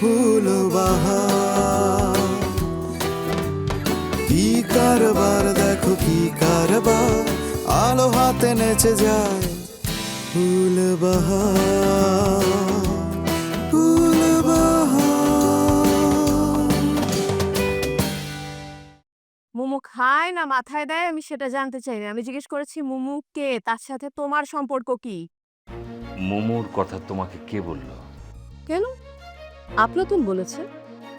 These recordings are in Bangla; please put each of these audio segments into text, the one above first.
ফুল বাহার কি কারবার দেখো কি কারবার। আলো হাতে নেচে যায় ফুল বাহার ফুল মোমো খায় না মাথায় দেয় আমি সেটা জানতে চাই না। আমি জিজ্ঞেস করেছি মুমু কে? তার সাথে তোমার সম্পর্ক কি? মোমোর কথা তোমাকে কে বলল? কেন? আপলাতুন বলেছে।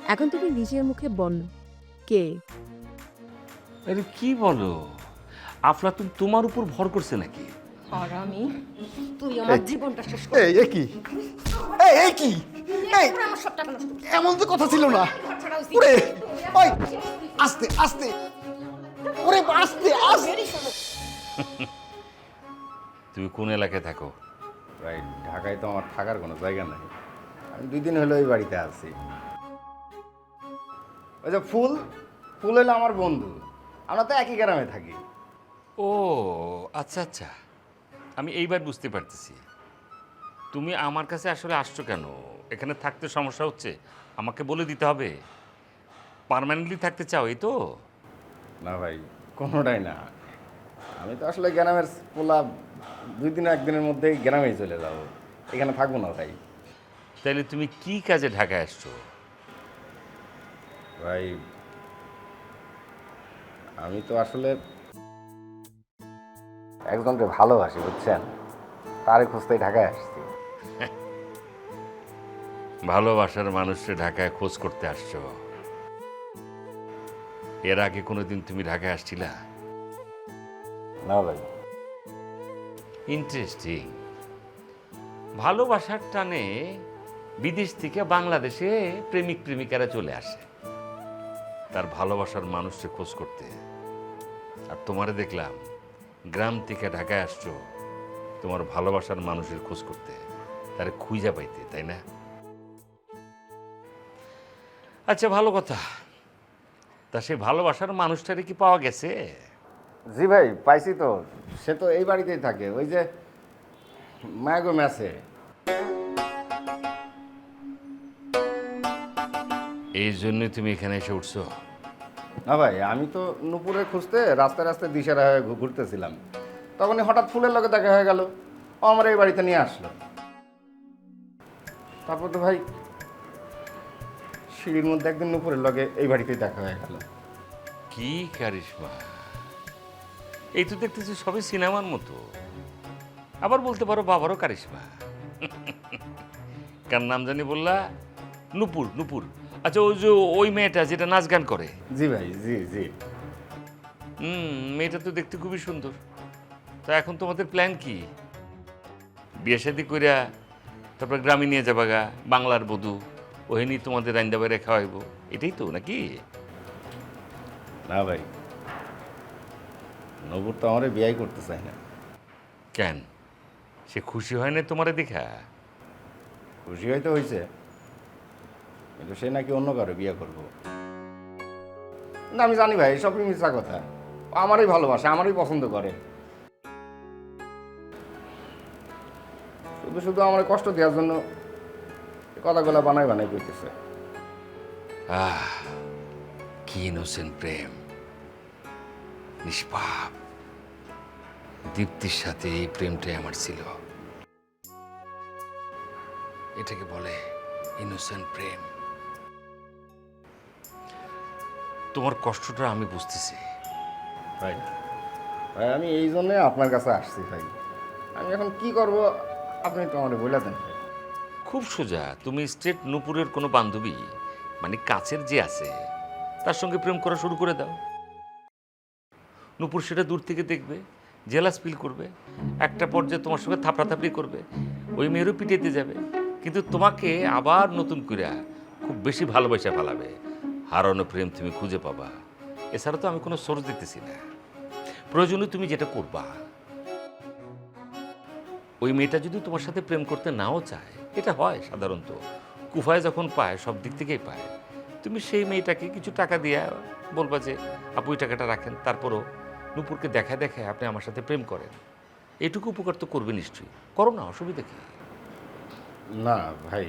এখন তুমি নিজের মুখে বলো। কে? আরে কি বলো? আফলাতুন তোমার উপর ভর করছে নাকি? আর আমি? তুই আমার জীবনটা শেষ করে। এই এ কি? এই এই কি? এই আমার সব টাকা নষ্ট এমন তো কথা ছিল না। ওরে ওই আস্তে আস্তে। ওরে আস্তে আস্তে। তুমি কোন এলাকায় থাকো? ভাই ঢাকায় তো আমার থাকার কোনো জায়গা নাই। আমি দুই দিন হলো এই বাড়িতে আছি। ওই যে ফুল ফুল হলো আমার বন্ধু। আমরা তো একই গ্রামে থাকি। ও আচ্ছা আচ্ছা। আমি এইবার বুঝতে পারতেছি। তুমি আমার কাছে আসলে আসছো কেন? এখানে থাকতে সমস্যা হচ্ছে। আমাকে বলে দিতে হবে। পার্মানেন্টলি থাকতে চাও এই তো? না ভাই কোনোটাই না। আমি তো আসলে গ্রামের পোলা দুই দিন একদিনের মধ্যেই গ্রামেই চলে যাব। এখানে থাকব না ভাই। তাহলে তুমি কি কাজে ঢাকায় আসছো? ভাই আমি তো আসলে একজনকে ভালোবাসি বুঝছেন? তারে খুঁজতেই ঢাকায় আসছি। ভালোবাসার মানুষকে ঢাকায় খোঁজ করতে আসছো? এর আগে কোনোদিন তুমি ঢাকায় আসছিলা? না ভাই। ইন্টারেস্টিং ভালোবাসার টানে বিদেশ থেকে বাংলাদেশে প্রেমিক প্রেমিকারা চলে আসে। তার ভালোবাসার মানুষকে খোঁজ করতে। আর তোমারে দেখলাম, গ্রাম থেকে ঢাকায় আসছো, তোমার ভালোবাসার মানুষের খোঁজ করতে। তারে খুঁজা পাইতে, তাই না? আচ্ছা ভালো কথা। তা সেই ভালোবাসার মানুষটারে কি পাওয়া গেছে? জি ভাই, পাইছি তো। সে তো এই বাড়িতেই থাকে। ওই যে মায়াগো ম্যাচে এই জন্যই তুমি এখানে এসে উঠছো। না ভাই আমি তো নুপুরে খুঁজতে রাস্তায় রাস্তায় দিশারা হয়ে ঘু- ঘুরতেছিলাম। তখনই হঠাৎ ফুলের লগে দেখা হয়ে গেল। ও আমার এই বাড়িতে নিয়ে আসলো। তারপর তো ভাই সিঁড়ির মধ্যে একদিন নুপুরের লগে এই বাড়িতেই দেখা হয়ে গেল। কি কারিশমা। এই তো দেখতেছি সবই সিনেমার মতো। আবার বলতে পারো বাবারও কারিশমা। কার নাম জানি বললা? নুপুর নুপুর। আচ্ছা ওই যে ওই মেয়েটা যেটা নাচ গান করে? জি ভাই জি জি। হুম মেয়েটা তো দেখতে খুবই সুন্দর। তা এখন তোমাদের প্ল্যান কি? বিয়ে শাদি কইরা তারপর গ্রামে নিয়ে যাবা গা বাংলার বধূ ওহিনী তোমাদের রান্দা বাইরে খাওয়াইবো। এটাই তো নাকি? না ভাই নবুর তো আমারে বিয়াই করতে চায় না। কেন? সে খুশি হয় না তোমারে দেখা? খুশি হয়তো হয়েছে কিন্তু সে নাকি অন্য কারও বিয়ে করব। না আমি জানি ভাই, সবই মিথ্যা কথা। আমারই ভালোবাসে, আমারই পছন্দ করে। শুধু শুধু আমার কষ্ট দেওয়ার জন্য কথাগুলো বানাই বানাই করতেছে আহ, কি ইনোসেন্ট প্রেম। নিষ্পাপ। দীপ্তির সাথে এই প্রেমটাই আমার ছিল। এটাকে বলে ইনোসেন্ট প্রেম। তোমার কষ্টটা আমি বুঝতেছি। ভাই ভাই আমি এই জন্যে আপনার কাছে আসছি ভাই। আমি এখন কি করব আপনি একটু আমার বলে দেন। ভাই খুব সোজা তুমি স্ট্রেট নুপুরের কোনো বান্ধবী মানে কাছের যে আছে তার সঙ্গে প্রেম করা শুরু করে দাও। নুপুর সেটা দূর থেকে দেখবে জেলাস ফিল করবে একটা পর্যায়ে তোমার সঙ্গে থাপড়াথাপড়ি করবে ওই মেয়েরও পিটাইতে যাবে। কিন্তু তোমাকে আবার নতুন করে খুব বেশি ভালোবাসা ফেলাবে। হারানো প্রেম তুমি খুঁজে পাবা। এছাড়া তো আমি কোনো সোর্স দিতেছি না। প্রয়োজনে তুমি যেটা করবা, ওই মেয়েটা যদি তোমার সাথে প্রেম করতে নাও চায়, এটা হয় সাধারণত। কুফায় যখন পায়, সব দিক থেকেই পায়। তুমি সেই মেয়েটাকে কিছু টাকা দিয়ে বলবা যে, আপু ওই টাকাটা রাখেন। তারপরও নুপুরকে দেখা দেখায় আপনি আমার সাথে প্রেম করেন। এটুকু উপকার তো করবে নিশ্চয়ই। করো না, অসুবিধা কি? না, ভাই,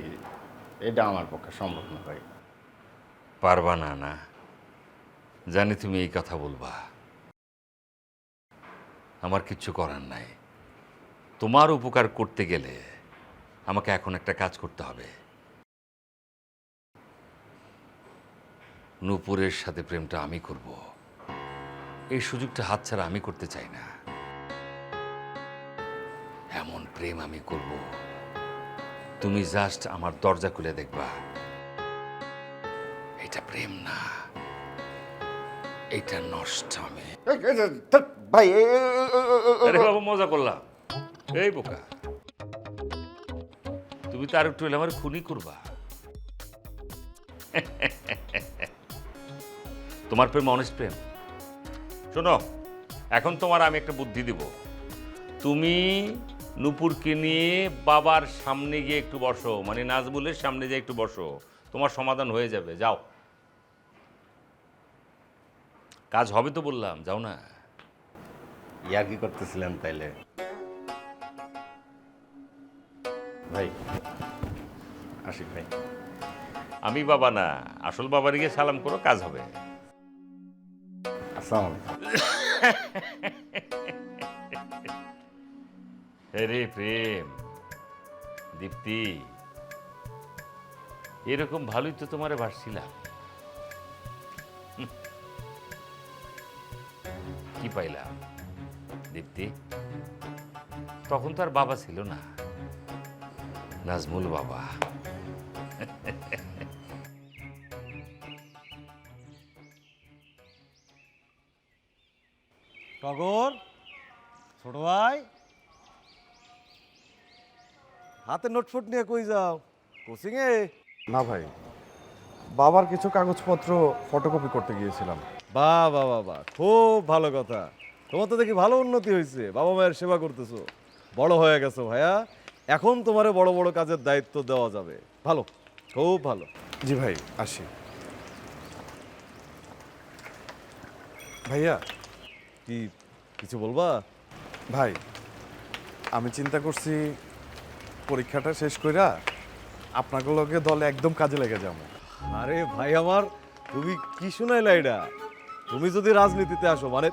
এটা আমার পক্ষে সম্ভব না, ভাই। পারবা না না। জানি তুমি এই কথা বলবা। আমার কিচ্ছু করার নাই। তোমার উপকার করতে গেলে আমাকে এখন একটা কাজ করতে হবে। নূপুরের সাথে প্রেমটা আমি করব। এই সুযোগটা হাতছাড়া আমি করতে চাই না। এমন প্রেম আমি করব। তুমি জাস্ট আমার দরজা খুলে দেখবা। প্রেম না এটা নষ্ট আমি। এই, এই, এই, ধ্যাৎ, ভাই আরে বাবা মজা করলাম। এই বোকা। তুমি তো আর একটু হলে আমার খুনি করবা। তোমার প্রেম অনেস্ট প্রেম। শোনো এখন তোমার আমি একটা বুদ্ধি দিব। তুমি নুপুরকে নিয়ে বাবার সামনে গিয়ে একটু বসো মানে নাজবুলের সামনে গিয়ে একটু বসো। তোমার সমাধান হয়ে যাবে যাও। কাজ হবে তো বললাম যাও না। ইয়ার কি করতেছিলাম তাইলে? ভাই আশিক ভাই। আমি বাবা না আসল বাবার গিয়ে সালাম করো কাজ হবে। আসসালামু রে প্রেম দীপ্তি এরকম ভালোই তো তোমারে ভাসছিলাম। কি পাইলাম দীপ্তি? তখন তো আর বাবা ছিল না। নাজমুল বাবা। টগর ছোট ভাই। হাতে নোটফুট নিয়ে কই যাও? কোচিং এ? না ভাই বাবার কিছু কাগজপত্র ফটোকপি করতে গিয়েছিলাম। বা খুব ভালো কথা। তোমার তো দেখি ভালো উন্নতি হয়েছে বাবা মায়ের সেবা করতেছো। বড় হয়ে গেছো ভাইয়া। এখন তোমারে বড় বড় কাজের দায়িত্ব দেওয়া যাবে। ভালো খুব ভালো। জি ভাই আসি। ভাইয়া। কি কিছু বলবা? ভাই আমি চিন্তা করছি পরীক্ষাটা শেষ কইরা আপনাগুলোকে দলে একদম কাজে লেগে যাব। আরে ভাই আমার তুমি কি শুনাইলা এটা? তুমি যদি রাজনীতিতে আসো মানে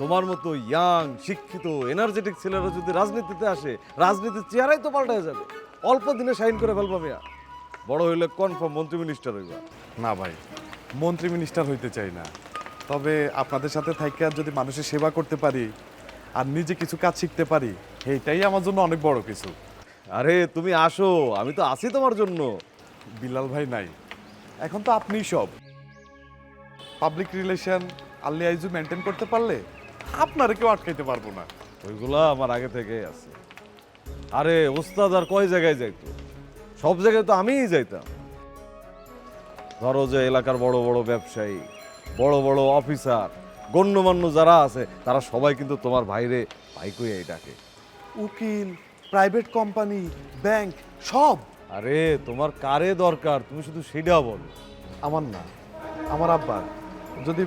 তোমার মতো ইয়াং শিক্ষিত এনার্জেটিক ছেলেরা যদি রাজনীতিতে আসে রাজনীতির চেয়ারাই তো পাল্টায় যাবে। অল্প দিনে সাইন করে ফেলবা মিয়া। বড় হইলে কনফার্ম মন্ত্রী মিনিস্টার হইবা। না ভাই মন্ত্রী মিনিস্টার হইতে চাই না। তবে আপনাদের সাথে থাইকা যদি মানুষের সেবা করতে পারি আর নিজে কিছু কাজ শিখতে পারি এইটাই আমার জন্য অনেক বড় কিছু। আরে তুমি আসো আমি তো আছি তোমার জন্য। বিলাল ভাই নাই এখন তো আপনিই সব। পাবলিক রিলেশন আল্লি আইজু মেনটেন করতে পারলে আপনারা কেউ আটকাইতে পারব না। ওইগুলা আমার আগে থেকেই আছে। আরে ওস্তাদ আর কয় জায়গায় যাইতো? সব জায়গায় তো আমিই যাইতাম। ধরো যে এলাকার বড় বড় ব্যবসায়ী বড় বড় অফিসার গণ্যমান্য যারা আছে তারা সবাই কিন্তু তোমার ভাইরে ভাইকই ডাকে। উকিল প্রাইভেট কোম্পানি ব্যাংক সব। আরে তোমার কারে দরকার? তুমি শুধু সেটা বলো। আমার না আমার আব্বার। যদি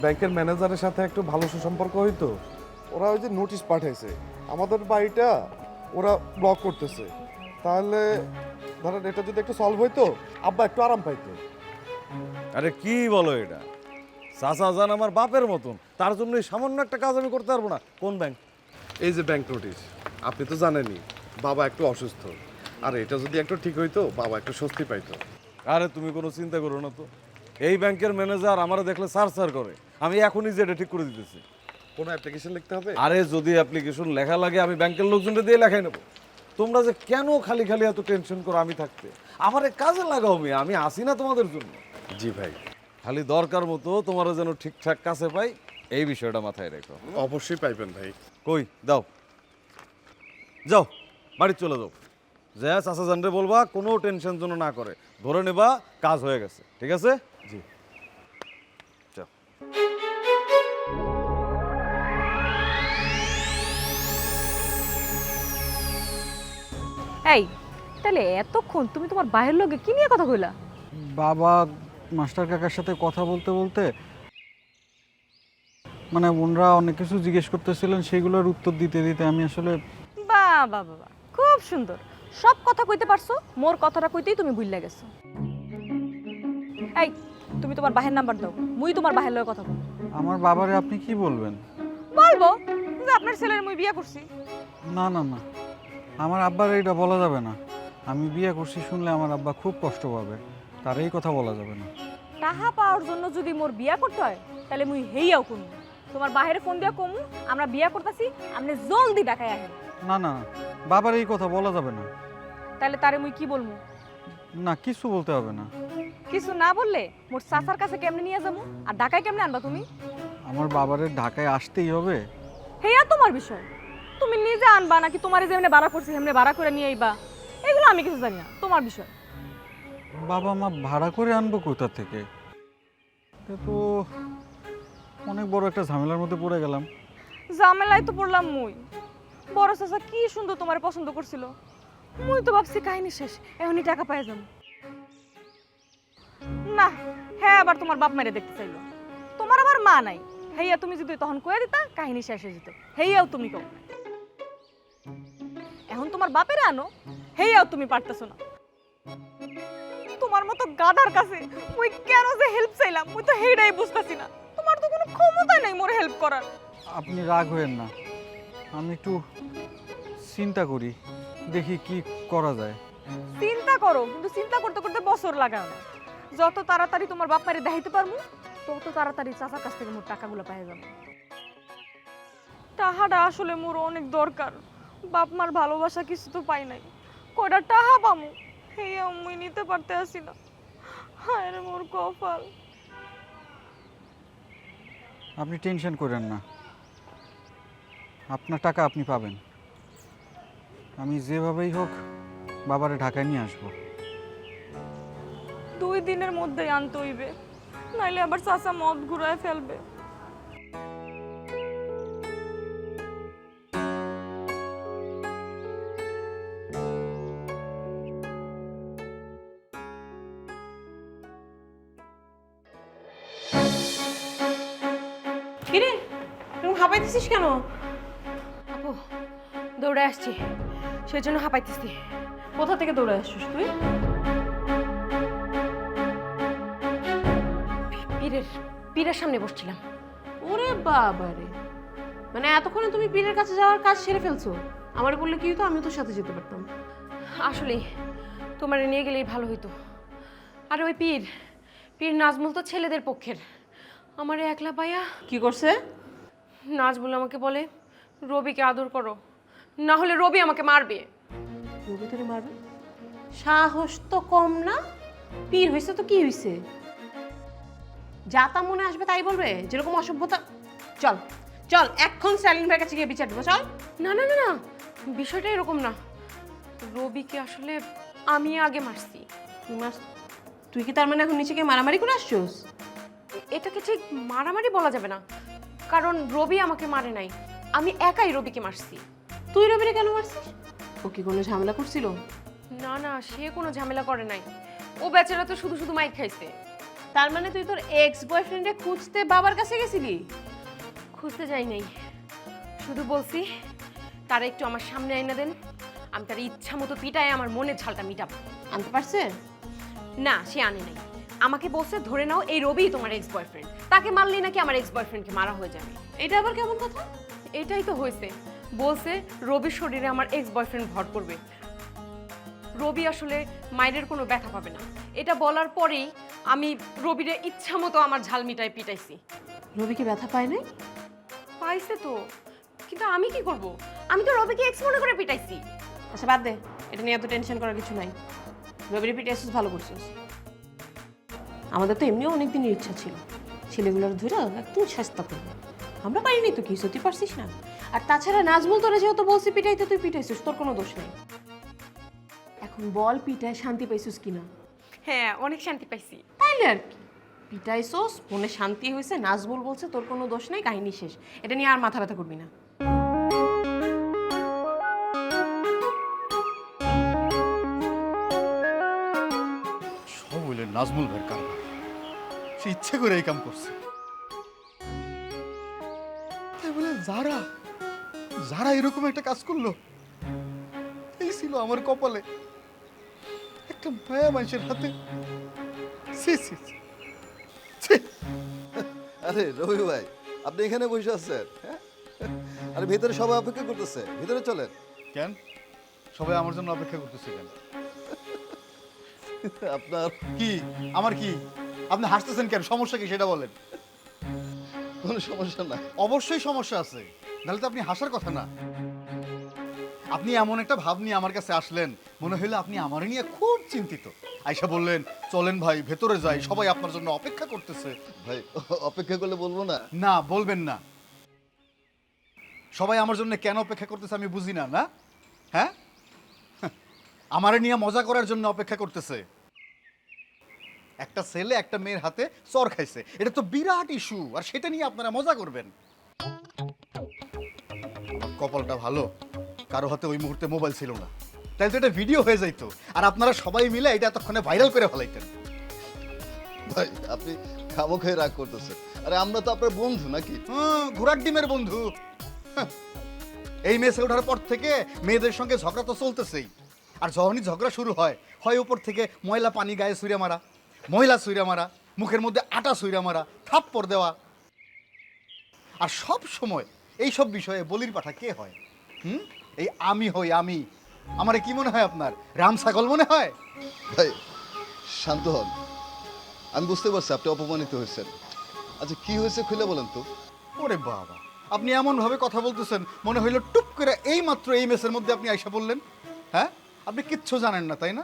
ব্যাংকের ম্যানেজারের সাথে একটু ভালো সুসম্পর্ক হইতো? ওরা ওই যে নোটিশ পাঠাইছে। আমাদের বাড়িটা ওরা ব্লক করতেছে। তাহলে ধরেন এটা যদি একটু সলভ হইতো আব্বা একটু আরাম পাইতো। আরে কি বলো এটা? চাচা যান আমার বাপের মতন। তার জন্য এই সামান্য একটা কাজ আমি করতে পারব না। কোন ব্যাংক? এই যে ব্যাংক নোটিশ আপনি তো জানেনই বাবা একটু অসুস্থ। আর এটা যদি একটু ঠিক হইতো বাবা একটু স্বস্তি পাইতো। আরে তুমি কোনো চিন্তা করো না তো। এই ব্যাংকের ম্যানেজার আমারে দেখলে সার সার করে। আমি এখনই যে এটা ঠিক করে দিতেছি। কোনো অ্যাপ্লিকেশন লিখতে হবে? আরে যদি অ্যাপ্লিকেশন লেখা লাগে আমি ব্যাংকের লোকজনকে দিয়ে লেখাই নেব। তোমরা যে কেন খালি খালি এত টেনশন করো আমি থাকতে? আমার কাজে লাগাও মেয়ে আমি আসি না তোমাদের জন্য। জি ভাই। খালি দরকার মতো তোমার যেন ঠিকঠাক কাছে পাই এই বিষয়টা মাথায় রেখো। অবশ্যই পাইবেন ভাই। কই? দাও যাও বাড়ি চলে যাও। যে চাচা জানরে বলবা কোনো টেনশন যেন না করে। ধরে নেবা কাজ হয়ে গেছে। ঠিক আছে? জি। চল এই তাহলে এতক্ষণ তুমি তোমার বাইরের লোকে কি নিয়ে কথা কইলা? বাবা মাস্টার কাকার সাথে কথা বলতে বলতে মানে ওনরা অনেক কিছু জিজ্ঞেস করতেছিলেন সেগুলোর উত্তর দিতে দিতে আমি আসলে বাহ বাহ বাহ বাহ, খুব সুন্দর। সব কথা কইতে পারছ মোর কথাটা কইতেই তুমি ভুললে গেছো। এই তুমি তোমার বাহের নাম্বার দাও মুই তোমার বাহের লগে কথা বলব। আমার বাবারে আপনি কি বলবেন? বলব যে আপনার ছেলের মুই বিয়া করছি। না না না। আমার আব্বার এইটা বলা যাবে না। আমি বিয়ে করছি শুনলে আমার আব্বা খুব কষ্ট পাবে। তার এই কথা বলা যাবে না। টাহা পাওয়ার জন্য যদি মোর বিয়া করতে হয় তাহলে মুই হেইয়াও কমু। তোমার বাহিরে ফোন দিয়া কমু আমরা বিয়া করতেছি আপনি জলদি ঢাকায় আহেন না না। বাবার এই কথা বলা যাবে না। তাহলে তারে মুই কি বলব? না কিছু বলতে হবে না। কিছু না বললে মোর চাচার কাছে কেমনে নিয়ে যাব? আর ঢাকায় কেমনে আনবা তুমি? আমার বাবারে ঢাকায় আসতেই হবে। হেয়া তোমার বিষয়। তুমি নিজে আনবা নাকি তোমার যেমনে ভাড়া করছি সেমনি ভাড়া করে নিয়ে আইবা? এগুলো আমি কিছু জানি না তোমার বিষয়। বাবা মা ভাড়া করে আনব কোথা থেকে? এটা তো অনেক বড় একটা ঝামেলার মধ্যে পড়ে গেলাম। ঝামেলায় তো পড়লাম মুই। বড় চাচা কি সুন্দর তোমার পছন্দ করছিল। মুই তো ভাবছি কাহিনী শেষ এখনই টাকা পাই যাম না হ্যাঁ আবার তোমার বাপ মেরে দেখতে চাইলো। তোমার আবার মা নাই। হেইয়া তুমি যদি তখন কয়ে দিতা কাহিনী শেষ হয়ে যেত। হেইয়াও তুমি কও। এখন তোমার বাপের আনো হেইয়াও তুমি পারতেছো না। তোমার মতো গাধার কাছে মুই কেন যে হেল্প চাইলাম মুই তো হেইডাই বুঝতাছি না। তোমার তো কোনো ক্ষমতা নেই মোর হেল্প করার। আপনি রাগ হয়েন না। আমি একটু চিন্তা করি দেখি কি করা যায়। চিন্তা করো কিন্তু চিন্তা করতে করতে বছর লাগাও না যত তাড়াতাড়ি তোমার বাপ মারে দেখাইতে পারব, তত তাড়াতাড়ি চাচার কাছ থেকে মোর টাকাগুলো পাই যাব টাহাটা আসলে মোর অনেক দরকার। বাপ মার ভালোবাসা কিছু তো পাই নাই। কয়টা টাহা পামু? এই আমি নিতে পারতে আসি না। হায় রে মোর কপাল। আপনি টেনশন করেন না। আপনার টাকা আপনি পাবেন। আমি যেভাবেই হোক বাবারে ঢাকায় নিয়ে আসব। দিনের মধ্যেই আনতে হইবে। নাইলে আবার চাচা মদ ঘুরায় ফেলবে। কিরে তুমি হাঁপাইতেছিস কেন? আপু দৌড়ে আসছি। সেই জন্য হাঁপাইতেছি। কোথা থেকে দৌড়ে আসছিস তুই? পীরের পীরের সামনে বসছিলাম। ওরে বাবারে। মানে এতক্ষণে তুমি পীরের কাছে যাওয়ার কাজ সেরে ফেলছো। আমার বললে কি হতো আমিও তোর সাথে যেতে পারতাম। আসলে তোমার নিয়ে গেলেই ভালো হইতো। আর ওই পীর পীর নাজমুল তো ছেলেদের পক্ষের। আমার একলা পাইয়া কি করছে? নাজমুল আমাকে বলে রবিকে আদর করো। না হলে রবি আমাকে মারবে। রবি তোরে মারবে? সাহস তো কম না? পীর হয়েছে তো কি হয়েছে যা তা মনে আসবে তাই বলবে? যেরকম অসভ্যতা চল চল এখন স্যালিন ভাইয়ের কাছে গিয়ে বিচার দেবো চল। না না না না বিষয়টা এরকম না। রবিকে আসলে আমি আগে মারছি। তুই কি তার মানে এখন নিচে গিয়ে মারামারি করে আসছোস? এটাকে ঠিক মারামারি বলা যাবে না। কারণ রবি আমাকে মারে নাই। আমি একাই রবিকে মারছি। তুই রবিরে কেন মারছিস? ও কি কোনো ঝামেলা করছিল? না না সে কোনো ঝামেলা করে নাই। ও বেচারা তো শুধু শুধু মাইক খাইছে। তার মানে তুই তোর এক্স বয়ফ্রেন্ডে খুঁজতে বাবার কাছে গেছিলি? খুঁজতে যাই নাই। শুধু বলছি তারা একটু আমার সামনে আইনা দেন। আমি তার ইচ্ছা মতো পিটায় আমার মনের ঝালটা মিটাবো। আনতে পারছে? না সে আনে নাই। আমাকে বলছে ধরে নাও এই রবি তোমার এক্স বয়ফ্রেন্ড তাকে মারলেই নাকি আমার এক্স বয়ফ্রেন্ডকে মারা হয়ে যাবে? এটা আবার কেমন কথা? এটাই তো হয়েছে। বলছে রবির শরীরে আমার এক্স বয়ফ্রেন্ড ভর করবে। রবি আসলে মায়ের কোনো ব্যথা পাবে না। এটা বলার পরেই আমি রবিরে ইচ্ছা মতো আমার ঝাল মিটায় পিটাইছি। রবি কি ব্যথা পায় নাই? পাইছে তো কিন্তু আমি কি করব? আমি তো রবিকে এক্স মনে করে পিটাইছি। আচ্ছা বাদ দে। এটা নিয়ে এত টেনশন করার কিছু নাই। রবিরে পিঠে এসেছিস ভালো করছিস। আমাদের তো এমনিও অনেক দিনের ইচ্ছা ছিল। ছেলেগুলোর ধরে একদম চেষ্টা করব। আমরা পারিনি তো কি সত্যি পারছিস না? আর তাছাড়া নাজমুল তোরা যেহেতু বলছি পিটাইতে তুই পিটাইছিস তোর কোনো দোষ নেই। এখন বল পিঠায় শান্তি পাইছিস কিনা? হ্যাঁ অনেক শান্তি পাইছি। তাইলে আর কি পিটাইছোস মনে শান্তি হয়েছে নাজবুল বলছে, তোর কোনো দোষ নেই, কাহিনী শেষ। এটা নিয়ে আর মাথা ব্যথা করবি না। সব হইলে নাজমুল ভাইয়ের কারবার। সে ইচ্ছে করে এই কাম করছে। তাই বলে যারা যারা এরকম একটা কাজ করল, এই ছিল আমার কপালে। একটা মায়া মানুষের হাতে ছি, ছি, ছি। ছি। আরে রবি ভাই আপনি এখানে বসে আছেন হ্যাঁ? আরে ভিতরে সবাই অপেক্ষা করতেছে ভিতরে চলেন। কেন? সবাই আমার জন্য অপেক্ষা করতেছে কেন? আপনার কি? আমার কি? আপনি হাসতেছেন কেন? সমস্যা কি সেটা বলেন। কোনো সমস্যা নাই। অবশ্যই সমস্যা আছে। নাহলে তো আপনি হাসার কথা না। আপনি এমন একটা ভাব নিয়ে আমার কাছে আসলেন মনে হইল আপনি আমার নিয়ে খুব চিন্তিত। আয়সা বললেন চলেন ভাই ভেতরে যাই সবাই আপনার জন্য অপেক্ষা করতেছে। ভাই অপেক্ষা করলে বলব না? না বলবেন না। সবাই আমার জন্য কেন অপেক্ষা করতেছে আমি বুঝি না না? হ্যাঁ? আমারে নিয়ে মজা করার জন্য অপেক্ষা করতেছে। একটা ছেলে একটা মেয়ের হাতে চর খাইছে। এটা তো বিরাট ইস্যু আর সেটা নিয়ে আপনারা মজা করবেন। কপালটা ভালো কারও হাতে ওই মুহূর্তে মোবাইল ছিল না। তাই তো এটা ভিডিও হয়ে যাইতো। আর আপনারা সবাই মিলে এটা এতক্ষণে ভাইরাল করে ফেলাইতেন। ভাই আপনি খামো খেয়ে রাগ করতেছেন। আরে আমরা তো আপনার বন্ধু নাকি? ঘোড়ার ডিমের বন্ধু। এই মেসে ওঠার পর থেকে মেয়েদের সঙ্গে ঝগড়া তো চলতেছেই। আর যখনই ঝগড়া শুরু হয় হয় উপর থেকে ময়লা পানি গায়ে সুইরা মারা ময়লা সুইরা মারা মুখের মধ্যে আটা সুইরা মারা থাপ্পড় দেওয়া। আর সব সময় এই সব বিষয়ে বলির পাঠা কে হয়? হুম? এই আমি হই আমি। আমারে কি মনে হয় আপনার? রাম ছাগল মনে হয়? ভাই শান্ত হন। আমি বুঝতে পারছি আপনি অপমানিত হয়েছেন। আচ্ছা কি হয়েছে খুলে বলেন তো। ওরে বাবা আপনি এমন ভাবে কথা বলতেছেন মনে হইল টুপ করে এই মাত্র এই মেসের মধ্যে আপনি আইসা বললেন হ্যাঁ? আপনি কিচ্ছু জানেন না তাই না?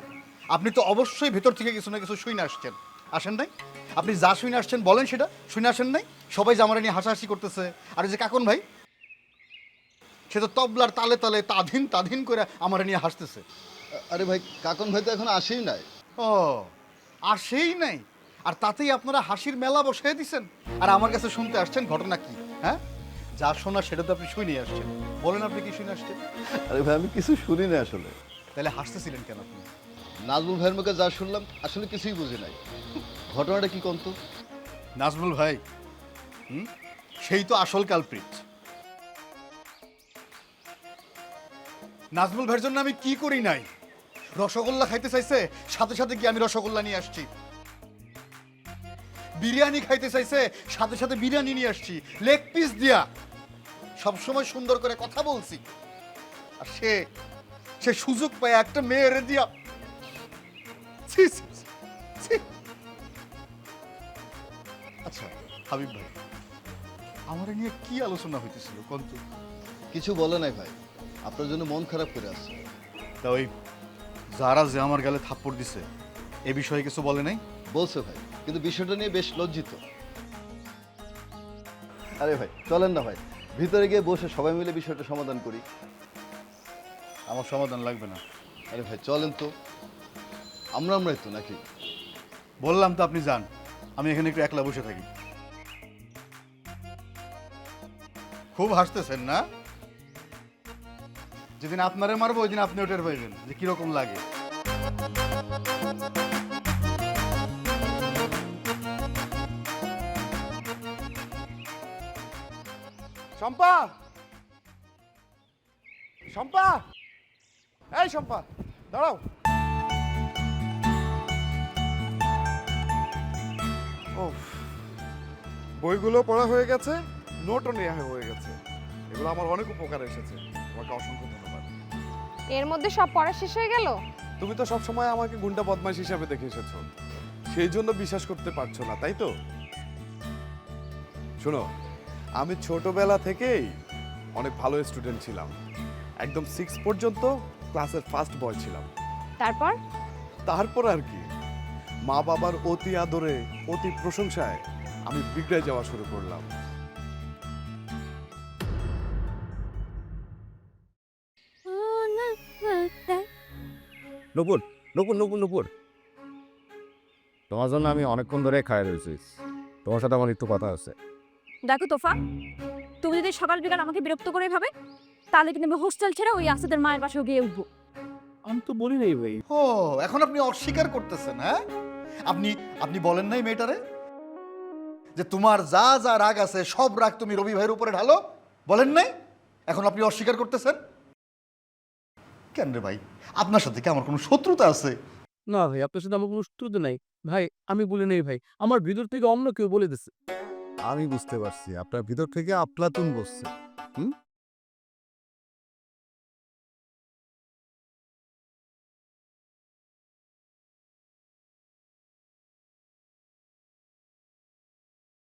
আপনি তো অবশ্যই ভেতর থেকে কিছু না কিছু শুনে আসছেন। আসেন নাই? আপনি যা শুনে আসছেন বলেন সেটা। শুনে আসেন নাই? সবাই জামারা নিয়ে হাসাহাসি করতেছে। আর যে কাকন ভাই সে তো তবলার তালে তালে তাধিন তাধিন করে আমার নিয়ে হাসতেছে। আরে ভাই কাকন ভাই তো এখন আসেই নাই। ও আসেই নাই? আর তাতেই আপনারা হাসির মেলা বসিয়ে দিছেন? আর আমার কাছে শুনতে আসছেন ঘটনা কি? হ্যাঁ? যা শোনা সেটা তো আপনি শুনে আসছেন। বলেন আপনি কি শুনে আসছেন? আরে ভাই আমি কিছু শুনি না আসলে। তাহলে হাসতেছিলেন কেন আপনি? নাজমুল ভাইয়ের মুখে যা শুনলাম আসলে কিছুই বুঝি নাই। ঘটনাটা কি কন্ত? নাজমুল ভাই হুম? সেই তো আসল কালপ্রিট নাজমুল ভাইয়ের জন্য আমি কি করি নাই? রসগোল্লা খাইতে চাইছে সাথে সাথে গিয়ে আমি রসগোল্লা নিয়ে আসছি। বিরিয়ানি খাইতে চাইছে সাথে সাথে বিরিয়ানি নিয়ে আসছি। লেগ পিস দিয়া সবসময় সুন্দর করে কথা বলছি। আর সে সে সুযোগ পায় একটা মেয়েরে দিয়া। ছি, ছি, ছি। আচ্ছা হাবিব ভাই আমার নিয়ে কি আলোচনা হইতেছিল? কন্ত কিছু বলে নাই ভাই। আপনার জন্য মন খারাপ করে আসছে তা ওই যারা যে আমার গালে থাপ্পড় দিছে এ বিষয়ে কিছু বলে নাই? বলছে ভাই কিন্তু বিষয়টা নিয়ে বেশ লজ্জিত। আরে ভাই চলেন না ভাই ভিতরে গিয়ে বসে সবাই মিলে বিষয়টা সমাধান করি। আমার সমাধান লাগবে না। আরে ভাই চলেন তো। আমরা আমরাই তো নাকি? বললাম তো আপনি যান আমি এখানে একটু একলা বসে থাকি। খুব হাসতেছেন না? যেদিন আপনারে মারবো, ওই দিন আপনি ওটার পাইবেন যে কীরকম লাগে। শম্পা! শম্পা! এই শম্পা, দাঁড়াও। ও বইগুলো পড়া হয়ে গেছে, নোটও নেওয়া হয়ে গেছে। এগুলো আমার অনেক উপকার এসেছে। তোমাকে অসংখ্য এর মধ্যে সব পড়া শেষ হয়ে গেল? তুমি তো সবসময় আমাকে গুন্ডা বদমাশ হিসাবে দেখে এসেছ। সেই জন্য বিশ্বাস করতে পারছ না তাই তো? শোনো আমি ছোটবেলা থেকেই অনেক ভালো স্টুডেন্ট ছিলাম। একদম সিক্স পর্যন্ত ক্লাসের ফার্স্ট বয় ছিলাম। তারপর? তারপর আর কি মা বাবার অতি আদরে অতি প্রশংসায় আমি বিগড়ে যাওয়া শুরু করলাম। নুপুর নুপুর নুপুর নুপুর। তোমার জন্য আমি অনেকক্ষণ ধরে খায় রয়েছি। তোমার সাথে আমার একটু কথা আছে। দেখো তোফা তুমি যদি সকাল বিকাল আমাকে বিরক্ত করে ভাবে তাহলে কিন্তু আমি হোস্টেল ছেড়ে ওই আসাদের মায়ের পাশেও গিয়ে উঠবো। আমি তো বলি নাই ভাই। ও এখন আপনি অস্বীকার করতেছেন হ্যাঁ? আপনি আপনি বলেন নাই মেয়েটারে? যে তোমার যা যা রাগ আছে সব রাগ তুমি রবি ভাইয়ের উপরে ঢালো? বলেন নাই? এখন আপনি অস্বীকার করতেছেন? কেন রে ভাই? আপনার সাথে কি আমার কোনো শত্রুতা আছে? না ভাই আপনার সাথে আমার কোনো শত্রুতা নাই। ভাই আমি বলি নাই ভাই আমার ভিতর থেকে অন্য কেউ বলে দিছে। আমি বুঝতে পারছি আপনার ভিতর থেকে আপলাতুন বসছে। হুম?